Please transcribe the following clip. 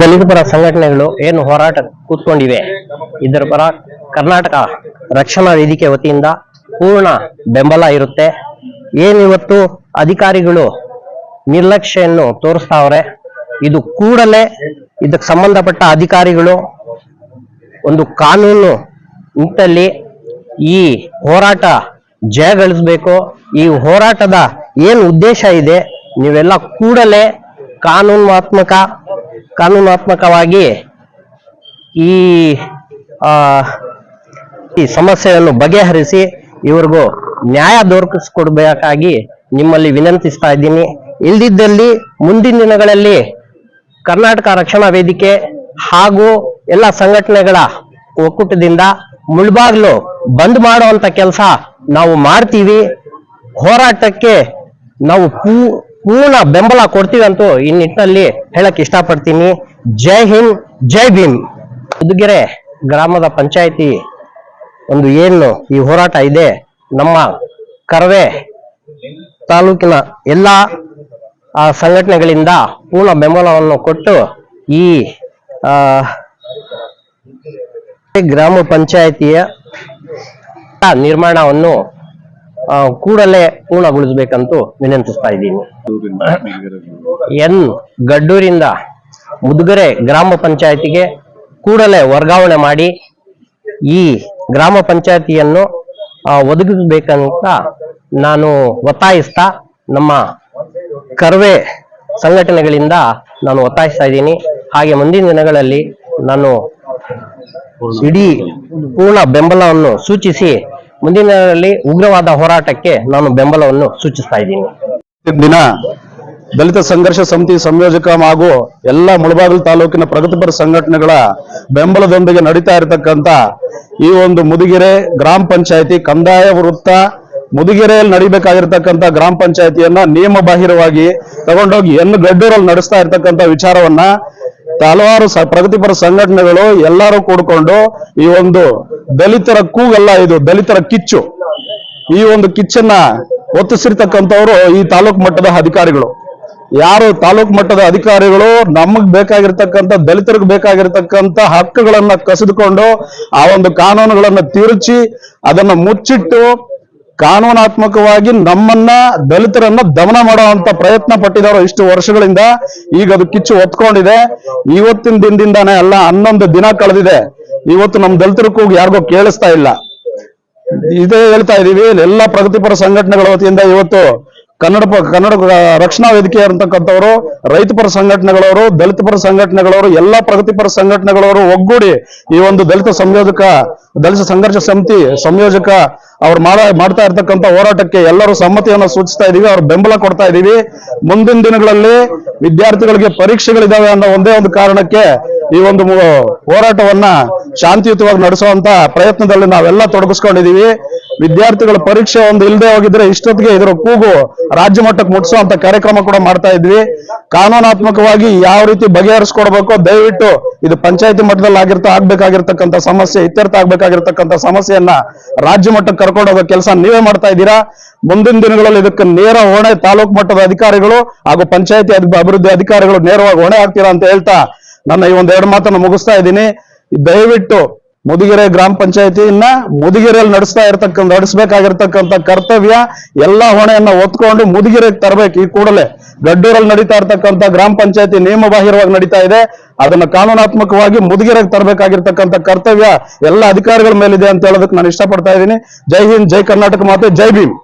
ದಲಿತ ಪರ ಸಂಘಟನೆಗಳು ಏನು ಹೋರಾಟ ಕೂತ್ಕೊಂಡಿವೆ? ಇದರ ಪರ ಕರ್ನಾಟಕ ರಕ್ಷಣಾ ವೇದಿಕೆ ವತಿಯಿಂದ ಪೂರ್ಣ ಬೆಂಬಲ ಇರುತ್ತೆ. ಏನಿವತ್ತು ಅಧಿಕಾರಿಗಳು ನಿರ್ಲಕ್ಷ್ಯನ್ನು ತೋರಿಸ್ತಾವ್ರೆ? ಇದು ಕೂಡಲೇ ಇದಕ್ಕೆ ಸಂಬಂಧಪಟ್ಟ ಅಧಿಕಾರಿಗಳು ಒಂದು ಕಾನೂನು ನಿಂತಲ್ಲಿ ಈ ಹೋರಾಟ ಜಯಗಳಿಸಬೇಕು. ಈ ಹೋರಾಟದ ಏನು ಉದ್ದೇಶ ಇದೆ? ನೀವೆಲ್ಲ ಕೂಡಲೇ ಕಾನೂನಾತ್ಮಕ, ಕಾನೂನಾತ್ಮಕವಾಗಿ ಈ ಈ ಸಮಸ್ಯೆಯನ್ನು ಬಗೆಹರಿಸಿ ಇವ್ರಿಗೂ ನ್ಯಾಯ ದೊರಕಿಸ್ಕೊಡ್ಬೇಕಾಗಿ ನಿಮ್ಮಲ್ಲಿ ವಿನಂತಿಸ್ತಾ ಇದ್ದೀನಿ. ಇಲ್ದಿದ್ದಲ್ಲಿ ಮುಂದಿನ ದಿನಗಳಲ್ಲಿ ಕರ್ನಾಟಕ ರಕ್ಷಣಾ ವೇದಿಕೆ ಹಾಗೂ ಎಲ್ಲ ಸಂಘಟನೆಗಳ ಒಕ್ಕೂಟದಿಂದ ಮುಳ್ಬಾಗ್ಲು ಬಂದ್ ಮಾಡುವಂತ ಕೆಲಸ ನಾವು ಮಾಡ್ತೀವಿ. ಹೋರಾಟಕ್ಕೆ ನಾವು ಪೂ- ಪೂರ್ಣ ಬೆಂಬಲ ಕೊಡ್ತೀವಿ ಅಂತೂ ಈ ನಿಟ್ಟಿನಲ್ಲಿ ಹೇಳಕ್ ಇಷ್ಟಪಡ್ತೀನಿ. ಜೈ ಹಿಂದ್, ಜೈ ಭೀಮ್. ಉದುಗೆರೆ ಗ್ರಾಮದ ಪಂಚಾಯಿತಿ ಒಂದು ಏನು ಈ ಹೋರಾಟ ಇದೆ, ನಮ್ಮ ಕರವೆ ತಾಲೂಕಿನ ಎಲ್ಲ ಸಂಘಟನೆಗಳಿಂದ ಪೂರ್ಣ ಬೆಂಬಲವನ್ನು ಕೊಟ್ಟು ಈ ಗ್ರಾಮ ಪಂಚಾಯಿತಿಯ ನಿರ್ಮಾಣವನ್ನು ಕೂಡಲೇ ಪೂರ್ಣಗೊಳಿಸಬೇಕಂತೂ ವಿನಂತಿಸ್ತಾ ಇದ್ದೀನಿ. ಎನ್ ಗಡ್ಡೂರಿಂದ ಮುದುಗರೆ ಗ್ರಾಮ ಪಂಚಾಯತಿಗೆ ಕೂಡಲೇ ವರ್ಗಾವಣೆ ಮಾಡಿ ಈ ಗ್ರಾಮ ಪಂಚಾಯತಿಯನ್ನು ಒದಗಿಸಬೇಕಂತ ನಾನು ಒತ್ತಾಯಿಸ್ತಾ ನಮ್ಮ ಕರ್ವೆ ಸಂಘಟನೆಗಳಿಂದ ನಾನು ಒತ್ತಾಯಿಸ್ತಾ ಇದ್ದೀನಿ. ಹಾಗೆ ಮುಂದಿನ ದಿನಗಳಲ್ಲಿ ನಾನು ಇಡೀ ಪೂರ್ಣ ಬೆಂಬಲವನ್ನು ಸೂಚಿಸಿ ಮುಂದಿನ ದಿನಗಳಲ್ಲಿ ಉಗ್ರವಾದ ಹೋರಾಟಕ್ಕೆ ನಾನು ಬೆಂಬಲವನ್ನು ಸೂಚಿಸ್ತಾ ಇದ್ದೀನಿ. ದಿನ ದಲಿತ ಸಂಘರ್ಷ ಸಮಿತಿ ಸಂಯೋಜಕ ಹಾಗೂ ಎಲ್ಲ ಮುಳಬಾಗಿಲು ತಾಲೂಕಿನ ಪ್ರಗತಿಪರ ಸಂಘಟನೆಗಳ ಬೆಂಬಲದೊಂದಿಗೆ ನಡೀತಾ ಇರತಕ್ಕಂತ ಈ ಒಂದು ಮುದುಗೆರೆ ಗ್ರಾಮ ಪಂಚಾಯತಿ ಕಂದಾಯ ವೃತ್ತ ಮುದುಗೆರೆಯಲ್ಲಿ ನಡಿಬೇಕಾಗಿರ್ತಕ್ಕಂಥ ಗ್ರಾಮ ಪಂಚಾಯತಿಯನ್ನ ನಿಯಮ ಬಾಹಿರವಾಗಿ ತಗೊಂಡೋಗಿ ಎನ್ ಗಡ್ಡೂರಲ್ಲಿ ನಡೆಸ್ತಾ ಇರ್ತಕ್ಕಂಥ ವಿಚಾರವನ್ನ ಹಲವಾರು ಪ್ರಗತಿಪರ ಸಂಘಟನೆಗಳು ಎಲ್ಲರೂ ಕೂಡ್ಕೊಂಡು ಈ ಒಂದು ದಲಿತರ ಕೂಗಲ್ಲ, ಇದು ದಲಿತರ ಕಿಚ್ಚು. ಈ ಒಂದು ಕಿಚ್ಚನ್ನ ಒತ್ತಿಸಿರ್ತಕ್ಕಂಥವ್ರು ಈ ತಾಲೂಕು ಮಟ್ಟದ ಅಧಿಕಾರಿಗಳು. ಯಾರು ತಾಲೂಕು ಮಟ್ಟದ ಅಧಿಕಾರಿಗಳು ನಮಗ್ ಬೇಕಾಗಿರ್ತಕ್ಕಂಥ, ದಲಿತರಿಗೆ ಬೇಕಾಗಿರ್ತಕ್ಕಂಥ ಹಕ್ಕುಗಳನ್ನ ಕಸಿದುಕೊಂಡು ಆ ಒಂದು ಕಾನೂನುಗಳನ್ನ ತಿರುಚಿ ಅದನ್ನ ಮುಚ್ಚಿಟ್ಟು ಕಾನೂನಾತ್ಮಕವಾಗಿ ನಮ್ಮನ್ನ ದಲಿತರನ್ನ ದಮನ ಮಾಡುವಂತ ಪ್ರಯತ್ನ ಪಟ್ಟಿದಾರೋ ಇಷ್ಟು ವರ್ಷಗಳಿಂದ. ಈಗ ಅದು ಕಿಚ್ಚು ಒತ್ಕೊಂಡಿದೆ ಇವತ್ತಿನ ದಿನದಿಂದಾನೇ ಅಲ್ಲ, ಹನ್ನೊಂದು ದಿನ ಕಳೆದಿದೆ. ಇವತ್ತು ನಮ್ಮ ದಲಿತರು ಕೂಗು ಯಾರಿಗೋ ಕೇಳಿಸ್ತಾ ಇಲ್ಲ. ಇದೇ ಹೇಳ್ತಾ ಇದೀವಿ, ಎಲ್ಲ ಪ್ರಗತಿಪರ ಸಂಘಟನೆಗಳ ವತಿಯಿಂದ ಇವತ್ತು ಕನ್ನಡ ಕನ್ನಡ ರಕ್ಷಣಾ ವೇದಿಕೆ ರೈತ ರೈತಪರ ಸಂಘಟನೆಗಳವರು, ದಲಿತ ಪರ ಸಂಘಟನೆಗಳವರು, ಎಲ್ಲ ಪ್ರಗತಿಪರ ಸಂಘಟನೆಗಳವರು ಒಗ್ಗೂಡಿ ಈ ಒಂದು ದಲಿತ ಸಂಯೋಜಕ, ದಲಿತ ಸಂಘರ್ಷ ಸಮಿತಿ ಸಂಯೋಜಕ ಅವ್ರು ಮಾಡ, ಮಾಡ್ತಾ ಇರ್ತಕ್ಕಂಥ ಹೋರಾಟಕ್ಕೆ ಎಲ್ಲರೂ ಸಮ್ಮತಿಯನ್ನು ಸೂಚಿಸ್ತಾ ಇದೀವಿ, ಅವ್ರ ಬೆಂಬಲ ಕೊಡ್ತಾ ಇದೀವಿ. ಮುಂದಿನ ದಿನಗಳಲ್ಲಿ ವಿದ್ಯಾರ್ಥಿಗಳಿಗೆ ಪರೀಕ್ಷೆಗಳಿದಾವೆ ಅನ್ನೋ ಒಂದೇ ಒಂದು ಕಾರಣಕ್ಕೆ ಈ ಒಂದು ಹೋರಾಟವನ್ನ ಶಾಂತಿಯುತವಾಗಿ ನಡೆಸುವಂತ ಪ್ರಯತ್ನದಲ್ಲಿ ನಾವೆಲ್ಲ ತೊಡಗಿಸ್ಕೊಂಡಿದೀವಿ. ವಿದ್ಯಾರ್ಥಿಗಳ ಪರೀಕ್ಷೆ ಒಂದು ಇಲ್ಲದೆ ಹೋಗಿದ್ರೆ ಇಷ್ಟೊತ್ತಿಗೆ ಇದರ ಕೂಗು ರಾಜ್ಯ ಮಟ್ಟಕ್ಕೆ ಮುಟ್ಟಿಸುವಂತ ಕಾರ್ಯಕ್ರಮ ಕೂಡ ಮಾಡ್ತಾ ಇದ್ವಿ. ಕಾನೂನಾತ್ಮಕವಾಗಿ ಯಾವ ರೀತಿ ಬಗೆಹರಿಸ್ಕೊಡ್ಬೇಕು ದಯವಿಟ್ಟು ಇದು ಪಂಚಾಯತಿ ಮಟ್ಟದಲ್ಲಿ ಆಗಿರ್ತ ಆಗ್ಬೇಕಾಗಿರ್ತಕ್ಕಂಥ ಸಮಸ್ಯೆ, ಇತ್ಯರ್ಥ ಆಗ್ಬೇಕಾಗಿರ್ತಕ್ಕಂಥ ಸಮಸ್ಯೆಯನ್ನ ರಾಜ್ಯ ಮಟ್ಟಕ್ಕೆ ಕರ್ಕೊಂಡು ಹೋಗೋ ಕೆಲಸ ನೀವೇ ಮಾಡ್ತಾ ಇದ್ದೀರಾ? ಮುಂದಿನ ದಿನಗಳಲ್ಲಿ ಇದಕ್ಕೆ ನೇರ ಹೊಣೆ ತಾಲೂಕು ಮಟ್ಟದ ಅಧಿಕಾರಿಗಳು ಹಾಗೂ ಪಂಚಾಯತಿ ಅಭಿವೃದ್ಧಿ ಅಧಿಕಾರಿಗಳು ನೇರವಾಗಿ ಹೊಣೆ ಆಗ್ತೀರಾ ಅಂತ ಹೇಳ್ತಾ ನನ್ನ ಈ ಒಂದ್ ಎರಡು ಮಾತನ್ನು ಮುಗಿಸ್ತಾ ಇದ್ದೀನಿ. ದಯವಿಟ್ಟು ಮುದಿಗೆರೆ ಗ್ರಾಮ ಪಂಚಾಯತಿಯನ್ನ ಮುದಿಗೆರೆಯಲ್ಲಿ ನಡೆಸ್ತಾ ಇರ್ತಕ್ಕಂಥ, ನಡೆಸಬೇಕಾಗಿರ್ತಕ್ಕಂಥ ಕರ್ತವ್ಯ, ಎಲ್ಲಾ ಹೊಣೆಯನ್ನ ಒತ್ಕೊಂಡು ಮುದಿಗೆರೆಗೆ ತರಬೇಕು. ಈ ಕೂಡಲೇ ಗಡ್ಡೂರಲ್ಲಿ ನಡೀತಾ ಇರ್ತಕ್ಕಂಥ ಗ್ರಾಮ ಪಂಚಾಯತಿ ನಿಯಮ ಬಾಹಿರವಾಗಿ ನಡೀತಾ ಇದೆ. ಅದನ್ನ ಕಾನೂನಾತ್ಮಕವಾಗಿ ಮುದಿಗೆರೆಗೆ ತರಬೇಕಾಗಿರ್ತಕ್ಕಂಥ ಕರ್ತವ್ಯ ಎಲ್ಲ ಅಧಿಕಾರಿಗಳ ಮೇಲಿದೆ ಅಂತ ಹೇಳೋದಕ್ಕೆ ನಾನು ಇಷ್ಟಪಡ್ತಾ ಇದ್ದೀನಿ. ಜೈ ಹಿಂದ್, ಜೈ ಕರ್ನಾಟಕ ಮಾತೆ, ಜೈ ಭೀಮ್.